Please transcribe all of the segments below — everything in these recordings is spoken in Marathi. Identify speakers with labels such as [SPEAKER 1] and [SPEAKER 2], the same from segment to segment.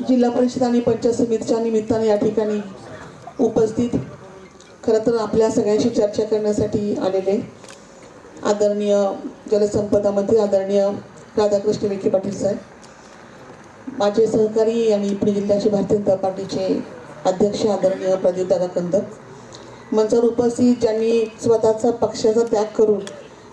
[SPEAKER 1] जिल्हा परिषद आणि पंचायत समितीच्या निमित्ताने या ठिकाणी उपस्थित खरं तर आपल्या सगळ्यांशी चर्चा करण्यासाठी आलेले आदरणीय जलसंपदा मंत्री आदरणीय राधाकृष्ण विखे पाटील साहेब माझे सहकारी आणि पुणे जिल्ह्याचे भारतीय जनता पार्टीचे अध्यक्ष आदरणीय प्रदीप दादा कंदक मंचावर उपस्थित ज्यांनी स्वतःचा पक्षाचा त्याग करून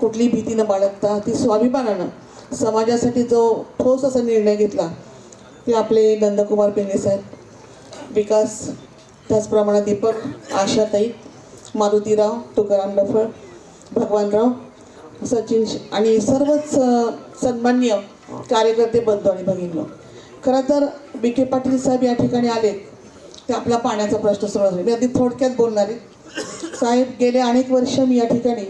[SPEAKER 1] कुठली भीती न बाळगता ती स्वाभिमानानं समाजासाठी जो ठोस असा निर्णय घेतला ते आपले नंदकुमार पेंगे साहेब. विकास त्याचप्रमाणे दीपक आशाताई मारुतीराव तुकाराम डफळ भगवानराव सचिन आणि सर्वच सन्मान्य कार्यकर्ते बंधू आणि भगिनी खरं तर विखे पाटील साहेब या ठिकाणी आले ते आपला पाण्याचा प्रश्न सोडवला मी अगदी थोडक्यात बोलणार आहे. साहेब गेले अनेक वर्ष मी या ठिकाणी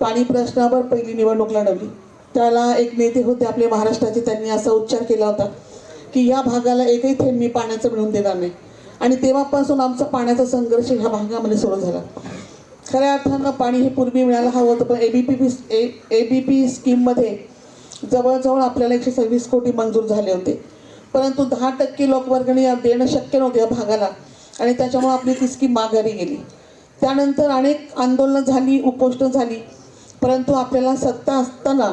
[SPEAKER 1] पाणी प्रश्नावर पहिली निवडणूक लढवली. त्याला एक नेते होते आपले महाराष्ट्राचे. त्यांनी असा उच्चार केला होता. की या भागाला एकही थेंब मी पाण्याचं मिळवून देणार नाही. आणि तेव्हापासून आमचा पाण्याचा संघर्ष ह्या भागामध्ये सुरू झाला. खऱ्या अर्थानं पाणी हे पूर्वी मिळायला हवं होतं पण A B P A A B P स्कीममध्ये जवळजवळ आपल्याला एकशे सव्वीस कोटी मंजूर झाले होते. परंतु दहा टक्के लोकवर्गणी देणं शक्य नव्हतं या भागाला आणि त्याच्यामुळे आपली ती स्कीम माघारी गेली. त्यानंतर अनेक आंदोलनं झाली उपोषणं झाली. परंतु आपल्याला सत्ता असताना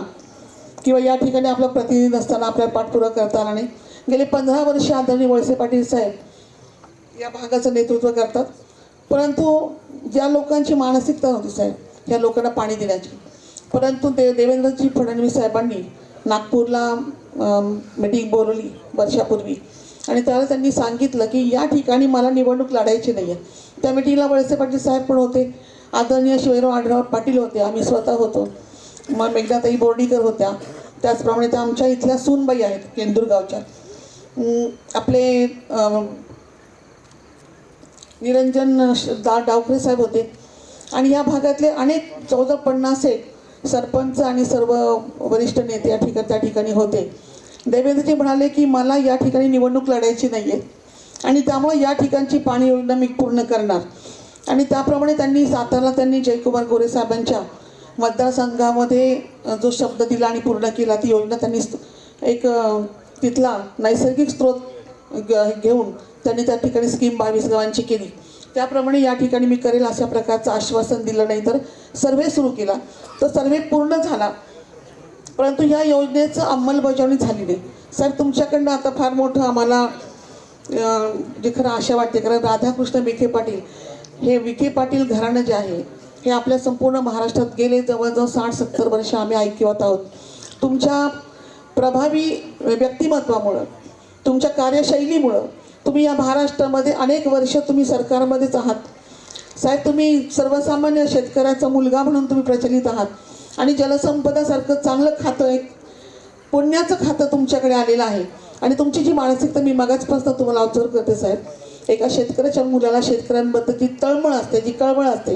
[SPEAKER 1] किंवा या ठिकाणी आपला प्रतिनिधी नसताना आपल्याला पाठपुरा करता आला नाही. गेले पंधरा वर्ष आदरणीय वळसे पाटील साहेब या भागाचं नेतृत्व करतात. परंतु ज्या लोकांची मानसिकता होती साहेब त्या लोकांना पाणी देण्याची परंतु दे देवेंद्रजी फडणवीस साहेबांनी नागपूरला मीटिंग बोलवली वर्षापूर्वी. आणि त्याला त्यांनी सांगितलं की या ठिकाणी मला निवडणूक लढायची नाही आहे त्या मिटिंगला वळसे पाटील साहेब पण होते. आदरणीय शिवराव आढराव पाटील होते. आम्ही स्वतः होतो. मग मेघनाताई बोर्डीकर होत्या. त्याचप्रमाणे त्या आमच्या इथल्या सूनबाई आहेत केंदूरगावच्या आपले निरंजन दा डावखरे साहेब होते. आणि या भागातले अनेक चौदा पन्नास एक सरपंच आणि सर्व वरिष्ठ नेते या ठिकाणी त्या ठिकाणी होते. देवेंद्रजी म्हणाले की मला या ठिकाणी निवडणूक लढायची नाही आहे आणि त्यामुळे या ठिकाणची पाणी योजना मी पूर्ण करणार. आणि त्याप्रमाणे त्यांनी साताराला त्यांनी जयकुमार गोरे साहेबांच्या मतदारसंघामध्ये जो शब्द दिला आणि पूर्ण केला ती योजना त्यांनी एक तिथला नैसर्गिक स्रोत ग- घेऊन त्यांनी त्या ठिकाणी स्कीम बावीस गावांची केली. त्याप्रमाणे या ठिकाणी मी करेल अशा प्रकारचं आश्वासन दिलं नाही तर सर्वे सुरू केला. तर सर्वे पूर्ण झाला. परंतु ह्या योजनेचं अंमलबजावणी झाली नाही. साहेब तुमच्याकडनं आता फार मोठं आम्हाला जे खरं आशा वाटते कारण राधाकृष्ण विखे पाटील हे विखे पाटील घराणं जे आहे हे आपल्या संपूर्ण महाराष्ट्रात गेले जवळजवळ साठ सत्तर वर्ष आम्ही ऐकवत आहोत. तुमच्या प्रभावी व्यक्तिमत्वामुळं तुमच्या कार्यशैलीमुळं तुम्ही या महाराष्ट्रामध्ये अनेक वर्ष तुम्ही सरकारमध्येच आहात. साहेब तुम्ही सर्वसामान्य शेतकऱ्याचा मुलगा म्हणून तुम्ही प्रचलित आहात आणि जलसंपदासारखं चांगलं खातं एक पुण्याचं खातं तुमच्याकडे आलेलं आहे आणि तुमची जी मानसिकता मी मगाचपासून तुम्हाला ऑब्झर्व करते साहेब एका शेतकऱ्याच्या मुलाला शेतकऱ्यांबद्दल जी तळमळ असते जी कळमळ असते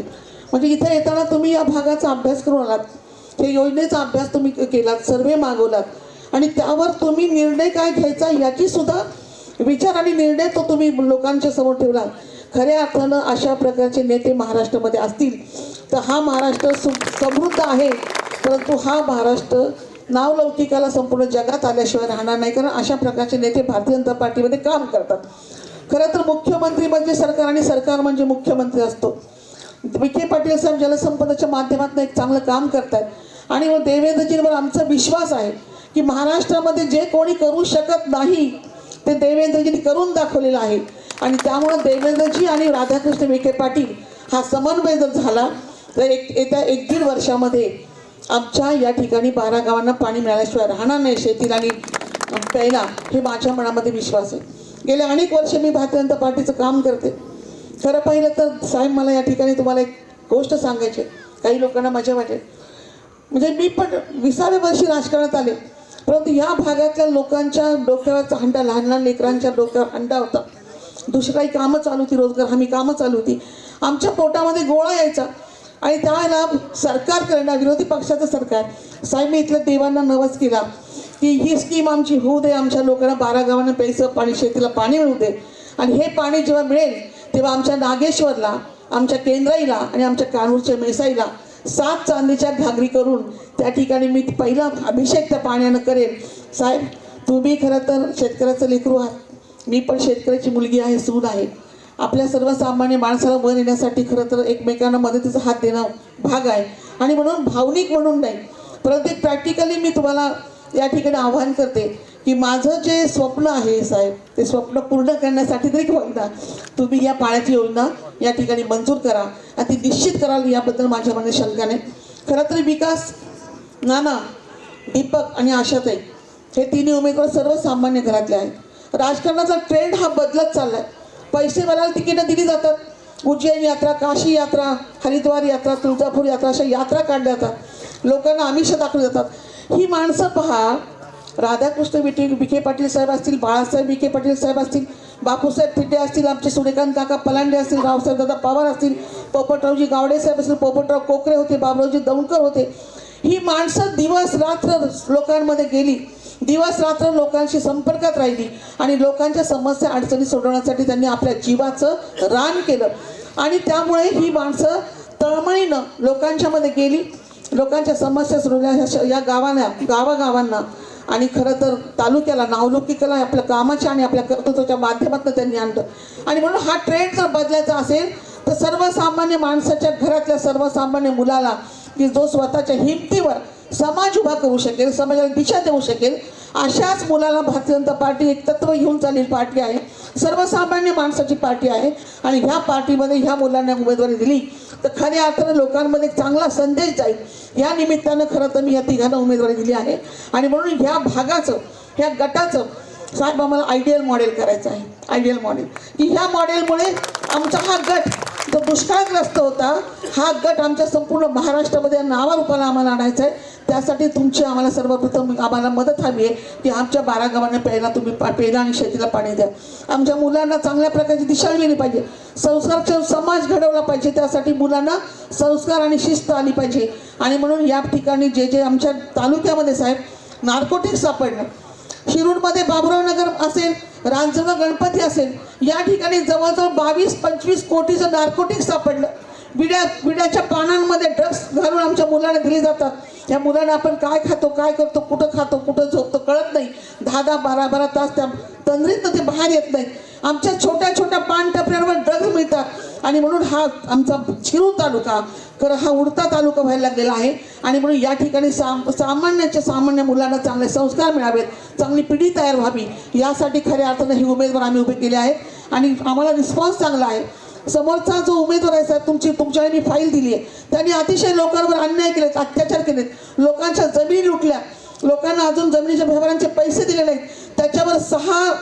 [SPEAKER 1] म्हणजे इथे येताना तुम्ही या भागाचा अभ्यास करून आलात हे योजनेचा अभ्यास तुम्ही केलात सर्वे मागवलात आणि त्यावर तुम्ही निर्णय काय घ्यायचा याची सुद्धा विचार आणि निर्णय तो तुम्ही लोकांच्या समोर ठेवला. खऱ्या अर्थानं अशा प्रकारचे नेते महाराष्ट्रामध्ये असतील तर हा महाराष्ट्र सु समृद्ध आहे. परंतु हा महाराष्ट्र नावलौकिकाला संपूर्ण जगात आल्याशिवाय राहणार नाही कारण अशा प्रकारचे नेते भारतीय जनता पार्टीमध्ये काम करतात. खरं तर मुख्यमंत्री म्हणजे सरकार आणि सरकार म्हणजे मुख्यमंत्री असतो. विखे पाटील साहेब जलसंपदाच्या माध्यमातून एक चांगलं काम करतात आणि मग देवेंद्रजींवर आमचा विश्वास आहे. की महाराष्ट्रामध्ये जे कोणी करू शकत नाही ते देवेंद्रजींनी करून दाखवलेलं आहे. आणि त्यामुळं देवेंद्रजी आणि राधाकृष्ण विखे पाटील हा समन्वय जर झाला तर एक येत्या एक दीड वर्षामध्ये आमच्या या ठिकाणी बारा गावांना पाणी मिळाल्याशिवाय राहणार नाही शेतीला आणि प्यायला हे माझ्या मनामध्ये विश्वास आहे. गेले अनेक वर्ष मी भारतीय जनता पार्टीचं काम करते. खरं पाहिलं तर साहेब मला या ठिकाणी तुम्हाला एक गोष्ट सांगायची आहे. काही लोकांना मजा वाटेल. म्हणजे मी पण विसाव्या वर्षी राजकारणात आले. परंतु या भागातल्या लोकांच्या डोक्यावरचा हंडा लहान लहान लेकरांच्या डोक्यावर हंडा होता. दुसरी काही कामं चालू होती रोजगार हमी कामं चालू होती. आमच्या पोटामध्ये गोळा यायचा. आणि त्यावेळेला सरकार करणार विरोधी पक्षाचं सरकार. साहेब मी इथल्या देवांना नवस केला की ही स्कीम आमची होऊ दे आमच्या लोकांना बारा गावांना प्यायचं पाणी शेतीला पाणी मिळू दे. आणि हे पाणी जेव्हा मिळेल तेव्हा आमच्या नागेश्वरला आमच्या केंद्राईला आणि आमच्या कानूरच्या मेसाईला सात चांदीच्या घागरी करून त्या ठिकाणी मी पहिला अभिषेक त्या पाण्यानं करेन. साहेब तुम्ही खरं तर शेतकऱ्याचं लेकरू आहात. मी पण शेतकऱ्याची मुलगी आहे सून आहे. आपल्या सर्वसामान्य माणसाला वर येण्यासाठी खरं तर एकमेकांना मदतीचा हात देणं भाग आहे. आणि म्हणून भावनिक म्हणून नाही परंतु प्रॅक्टिकली मी तुम्हाला या ठिकाणी आव्हान करते. की माझं जे स्वप्न आहे साहेब ते स्वप्न पूर्ण करण्यासाठी तरी होईना तुम्ही या पाण्याची योजना या ठिकाणी मंजूर करा आणि ती निश्चित कराल याबद्दल माझ्या मनात शंका नाही. खरं तर विकास नाना दीपक आणि आशाताई हे तिन्ही उमेदवार सर्वसामान्य घरातले आहेत. राजकारणाचा ट्रेंड हा बदलत चाललाय. पैसे वाल्याला तिकीटं दिली जातात. उज्जैन यात्रा काशी यात्रा हरिद्वार यात्रा तुळजापूर यात्रा अशा यात्रा काढल्या जातात. लोकांना आमिष दाखवली जातात. ही माणसं पहा राधाकृष्ण विखे विखे पाटील साहेब असतील बाळासाहेब विखे पाटील साहेब असतील बापूसाहेब थिटे असतील आमचे सूर्यकांत काका पलांडे असतील रावसाहेब दादा पवार असतील पोपटरावजी गावडे साहेब असतील पोपटराव कोकरे होते बाबरावजी दौंडकर होते. ही माणसं दिवस रात्र लोकांमध्ये गेली. दिवस रात्र लोकांशी संपर्कात राहिली आणि लोकांच्या समस्या अडचणी सोडवण्यासाठी त्यांनी आपल्या जीवाचं रान केलं. आणि त्यामुळे ही माणसं तळमळीनं लोकांच्यामध्ये गेली. लोकांच्या समस्या सोडवल्या या गावांना गावागावांना. आणि खरं तर तालुक्याला नावलौकिकाला आपल्या कामाच्या आणि आपल्या कर्तृत्वाच्या माध्यमातून त्यांनी आणलं. आणि म्हणून हा ट्रेंड जर बदलायचा असेल तर सर्वसामान्य माणसाच्या घरातल्या सर्वसामान्य मुलाला की जो स्वतःच्या हिमतीवर समाज उभा करू शकेल समाजाला दिशा देऊ शकेल अशाच मुलाला भारतीय जनता पार्टी एक तत्व घेऊन चाललेली पार्टी आहे. सर्वसामान्य माणसाची पार्टी आहे. आणि ह्या पार्टीमध्ये ह्या मुलांना उमेदवारी दिली. तर खऱ्या अर्थानं लोकांमध्ये एक चांगला संदेश जाईल. या निमित्तानं खरं तर मी या तिघांना उमेदवारी दिली आहे. आणि म्हणून ह्या भागाचं ह्या गटाचं साहेब आम्हाला आयडियल मॉडेल करायचं आहे. आयडियल मॉडेल की ह्या मॉडेलमुळे आमचा हा गट दुष्काळग्रस्त होता. हा गट आमच्या संपूर्ण महाराष्ट्रामध्ये नावारूपाला आम्हाला आणायचा आहे. त्यासाठी तुमची आम्हाला सर्वप्रथम आम्हाला मदत हवी आहे की आमच्या बारा गावांना प्यायला तुम्ही पा प्यायला आणि शेतीला पाणी द्या. आमच्या मुलांना चांगल्या प्रकारची दिशा मिळाली पाहिजे. संस्कारचा समाज घडवला पाहिजे. त्यासाठी मुलांना संस्कार आणि शिस्त आली पाहिजे. आणि म्हणून या ठिकाणी जे जे आमच्या तालुक्यामध्ये साहेब नार्कोटिक्स सापडलं. शिरूरमध्ये बाबुराव नगर असेल रांजणा गणपती असेल. या ठिकाणी जवळजवळ बावीस पंचवीस कोटीचं नार्कोटिक सापडलं. विड्या विड्याच्या पानांमध्ये ड्रग्स घालून आमच्या मुलांना दिले जातात. या मुलांना आपण काय खातो काय करतो कुठं खातो कुठं झोपतो कळत नाही. दहा दहा बारा बारा तास त्या तंद्रीतनं ते बाहेर येत नाही आमच्या छोट्या छोट्या पान टपऱ्यांवर ड्रग्ज मिळतात. आणि म्हणून हा आमचा शिरूर तालुका खरं हा उडता तालुका व्हायला लागलेला आहे. आणि म्हणून या ठिकाणी साम सामान्याच्या सामान्य मुलांना चांगले संस्कार मिळावेत चांगली पिढी तयार व्हावी यासाठी खऱ्या अर्थानं ही उमेदवार आम्ही उभे केले आहेत. आणि आम्हाला रिस्पॉन्स चांगला आहे. समोरचा जो उमेदवार आहे साहेब तुमची तुमच्याकडे मी फाईल दिली आहे. त्यांनी अतिशय लोकांवर अन्याय केलेत अत्याचार केलेत लोकांच्या जमिनी लुटल्या. लोकांना अजून जमिनीच्या व्यवहारांचे पैसे दिले नाहीत. त्याच्यावर सहा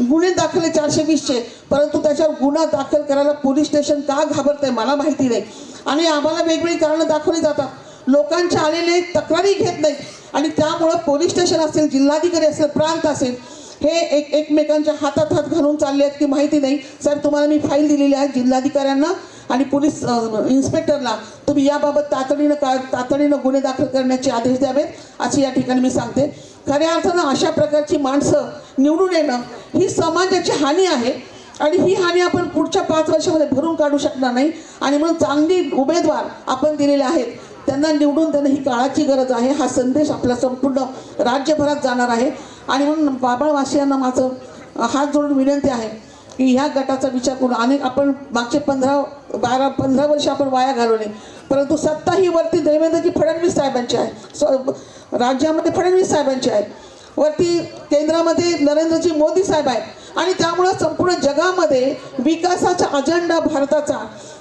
[SPEAKER 1] गुन्हे दाखल आहे चारशे वीसचे परंतु त्याच्यावर गुन्हा दाखल करायला पोलीस स्टेशन का घाबरत आहे मला माहिती नाही. आणि आम्हाला वेगवेगळी कारणं दाखवली जातात. लोकांच्या आलेले तक्रारी घेत नाही आणि त्यामुळं पोलीस स्टेशन असेल जिल्हाधिकारी असेल प्रांत असेल हे एक एकमेकांच्या हातात हात घालून चालले आहेत की माहिती नाही. साहेब तुम्हाला मी फाईल दिलेली आहे जिल्हाधिकाऱ्यांना आणि पोलीस इन्स्पेक्टरला. तुम्ही याबाबत तातडीनं का तातडीनं गुन्हे दाखल करण्याचे आदेश द्यावेत असे या ठिकाणी मी सांगते. खऱ्या अर्थानं अशा प्रकारची माणसं निवडून येणं ही समाजाची हानी आहे. आणि ही हानी आपण पुढच्या पाच वर्षामध्ये भरून काढू शकणार नाही. आणि म्हणून चांगली उमेदवार आपण दिलेले आहेत. त्यांना निवडून देणं ही काळाची गरज आहे. हा संदेश आपल्या संपूर्ण राज्यभरात जाणार आहे. आणि म्हणून बाबाळवासियांना माझं हात जोडून विनंती आहे की ह्या गटाचा विचार करून अनेक आपण मागचे पंधरा बारा पंधरा वर्ष आपण वाया घालवले. परंतु सत्ता ही वरती देवेंद्रजी फडणवीस साहेबांची आहे. राज्यामध्ये फडणवीस साहेबांची आहेत. वरती केंद्रामध्ये नरेंद्रजी मोदी साहेब आहेत. आणि त्यामुळं संपूर्ण जगामध्ये विकासाचा अजेंडा भारताचा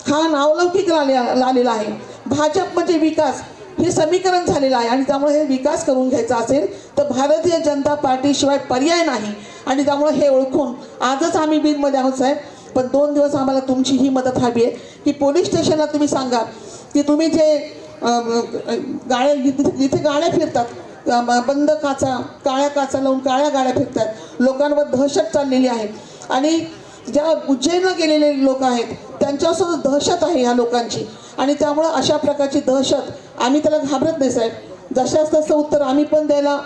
[SPEAKER 1] हा नावलौकिक आले- आलेला आहे. भाजप म्हणजे विकास. हे समीकरण झालेलं आहे आणि त्यामुळे हे विकास करून घ्यायचा असेल तर भारतीय जनता पार्टीशिवाय पर्याय नाही. आणि त्यामुळे हे ओळखून आजच आम्ही बीडमध्ये आहोत साहेब. पण दोन दिवस आम्हाला तुमची ही मदत हवी आहे. की पोलीस स्टेशनला तुम्ही सांगा की तुम्ही जे गाड्या जिथे जिथे गाड्या फिरतात बंद काचा काळ्या काचा लावून काळ्या गाड्या फिरतात. लोकांवर दहशत चाललेली आहे. आणि ज्या उज्जैनला गेलेले लोक आहेत त्यांच्यासुद्धा दहशत आहे ह्या लोकांची. आणि त्यामुळं अशा प्रकारची दहशत आम्ही त्याला घाबरत नाही साहेब. जशाच तसं उत्तर आम्ही पण द्यायला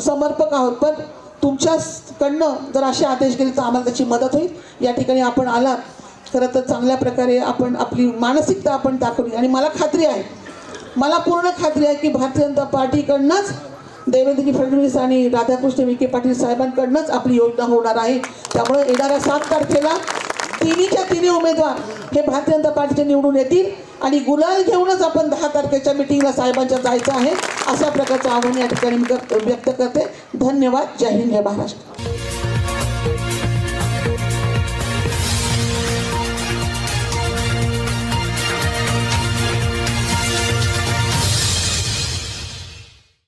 [SPEAKER 1] समर्पक आहोत. पण तुमच्याकडनं जर असे आदेश गेले तर आम्हाला त्याची मदत होईल. या ठिकाणी आपण आलात. खरं तर चांगल्या प्रकारे आपण आपली मानसिकता आपण दाखवली. आणि मला खात्री आहे मला पूर्ण खात्री आहे की भारतीय जनता पार्टीकडनंच देवेंद्रजी फडणवीस आणि राधाकृष्ण विखे पाटील साहेबांकडनंच आपली योजना होणार आहे. त्यामुळे येणाऱ्या सात तारखेला तिन्हीच्या तिन्ही उमेदवार हे भारतीय जनता पार्टीचे निवडून येतील आणि गुलाल घेऊनच आपण दहा तारखेच्या मिटिंगला साहेबांच्या जायचं आहे अशा प्रकारचं आव्हान या ठिकाणी मी व्यक्त करते. धन्यवाद. जय हिंद जय महाराष्ट्र.